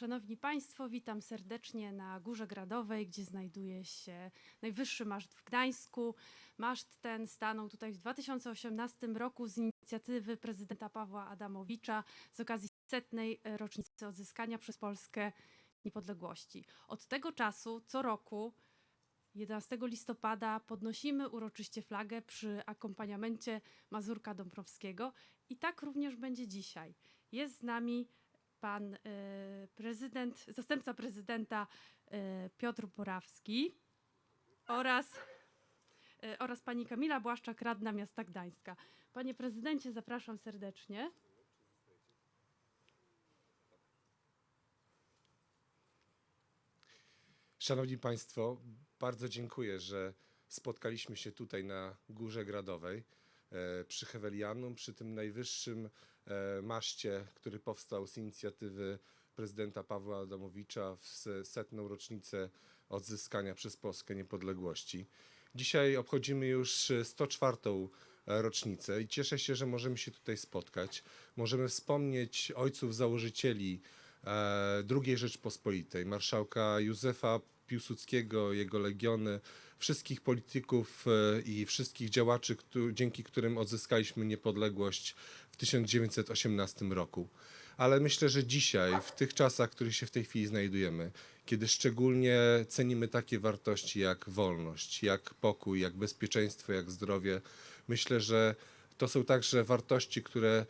Szanowni Państwo, witam serdecznie na Górze Gradowej, gdzie znajduje się najwyższy maszt w Gdańsku. Maszt ten stanął tutaj w 2018 roku z inicjatywy prezydenta Pawła Adamowicza z okazji setnej rocznicy odzyskania przez Polskę niepodległości. Od tego czasu co roku 11 listopada podnosimy uroczyście flagę przy akompaniamencie Mazurka Dąbrowskiego i tak również będzie dzisiaj. Jest z nami pan e, prezydent, zastępca prezydenta e, Piotr Borawski oraz, e, oraz pani Kamila Błaszczak, radna miasta Gdańska. Panie prezydencie, zapraszam serdecznie. Szanowni Państwo, bardzo dziękuję, że spotkaliśmy się tutaj na Górze Gradowej przy Hewelianum, przy tym najwyższym e, maszcie, który powstał z inicjatywy prezydenta Pawła Adamowicza w se- setną rocznicę odzyskania przez Polskę niepodległości. Dzisiaj obchodzimy już e, 104. rocznicę i cieszę się, że możemy się tutaj spotkać. Możemy wspomnieć ojców założycieli e, II Rzeczpospolitej, marszałka Józefa Piłsudskiego, jego legiony, wszystkich polityków e, i wszystkich działaczy, dzięki którym odzyskaliśmy niepodległość w 1918 roku. Ale myślę, że dzisiaj, w tych czasach, w których się w tej chwili znajdujemy, kiedy szczególnie cenimy takie wartości jak wolność, jak pokój, jak bezpieczeństwo, jak zdrowie, myślę, że to są także wartości, które e,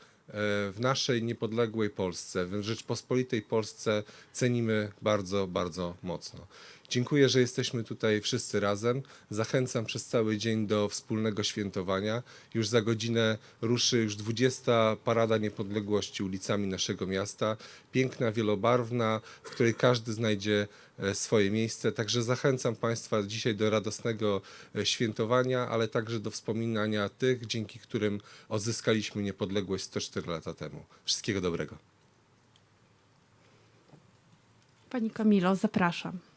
w naszej niepodległej Polsce, w Rzeczpospolitej Polsce cenimy bardzo, bardzo mocno. Dziękuję, że jesteśmy tutaj wszyscy razem. Zachęcam przez cały dzień do wspólnego świętowania. Już za godzinę ruszy już 20. Parada Niepodległości ulicami naszego miasta. Piękna, wielobarwna, w której każdy znajdzie e, swoje miejsce. Także zachęcam Państwa dzisiaj do radosnego e, świętowania, ale także do wspominania tych, dzięki którym odzyskaliśmy niepodległość 104 lata temu. Wszystkiego dobrego. Pani Kamilo, zapraszam.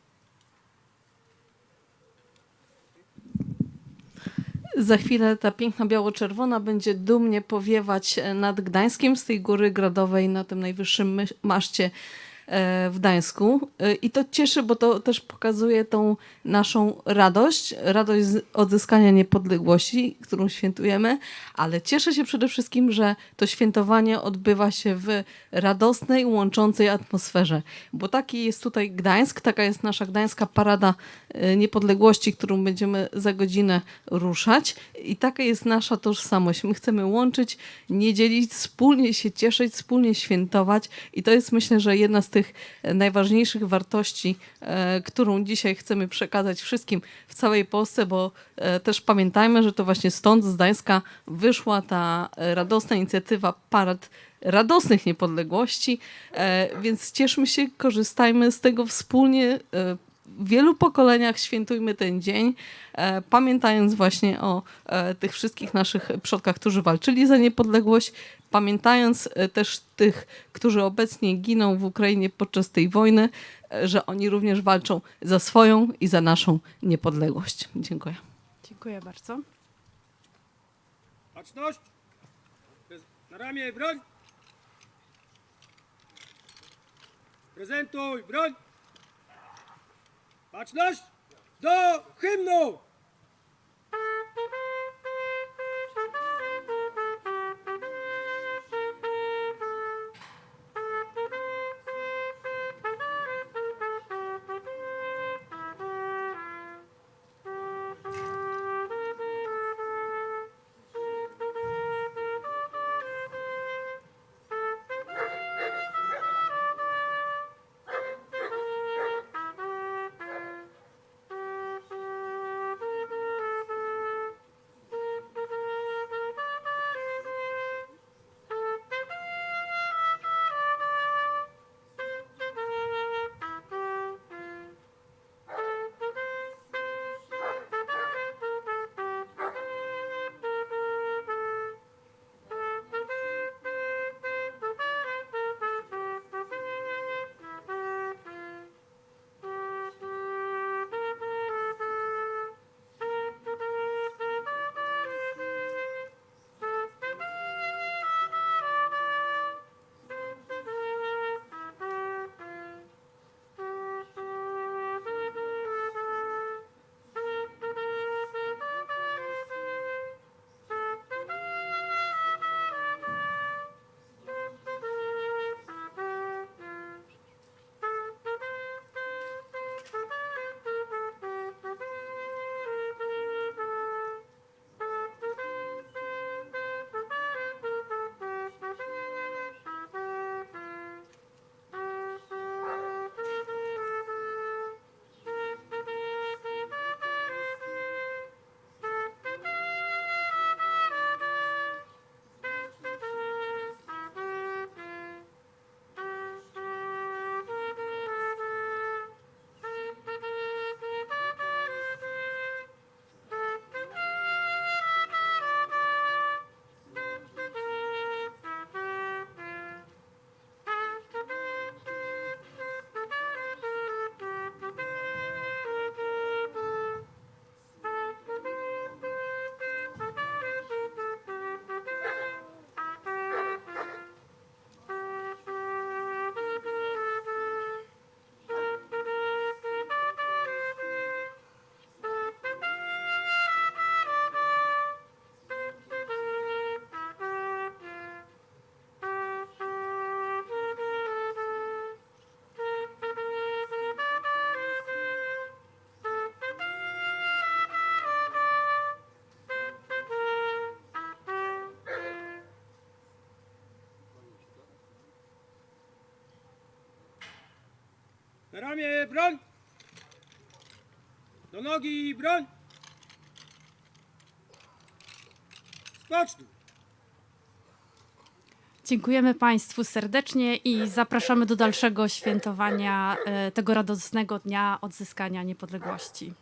Za chwilę ta piękna biało-czerwona będzie dumnie powiewać e, nad Gdańskiem z tej góry gradowej na tym najwyższym maszcie w Gdańsku. E, I to cieszy, bo to też pokazuje tą naszą radość, radość z odzyskania niepodległości, którą świętujemy, ale cieszę się przede wszystkim, że to świętowanie odbywa się w radosnej, łączącej atmosferze, bo taki jest tutaj Gdańsk, taka jest nasza gdańska parada e, niepodległości, którą będziemy za godzinę ruszać i taka jest nasza tożsamość. My chcemy łączyć, nie dzielić, wspólnie się cieszyć, wspólnie świętować i to jest myślę, że jedna z tych e, najważniejszych wartości, e, którą dzisiaj chcemy przekazać wszystkim w całej Polsce, bo e, też pamiętajmy, że to właśnie stąd z Gdańska wyszła ta radosna inicjatywa Parad radosnych niepodległości, więc cieszmy się, korzystajmy z tego wspólnie. W wielu pokoleniach świętujmy ten dzień, e, pamiętając właśnie o e, tych wszystkich naszych przodkach, którzy walczyli za niepodległość, pamiętając e, też tych, którzy obecnie giną w Ukrainie podczas tej wojny, e, że oni również walczą za swoją i za naszą niepodległość. Dziękuję. Dziękuję bardzo. Baczność! Na ramię broń! Prezentuj broń! Baczność! Do hymnu! Ramię broń! Do nogi broń! Spocznij! Dziękujemy Państwu serdecznie i zapraszamy do dalszego świętowania e, tego radosnego dnia odzyskania niepodległości.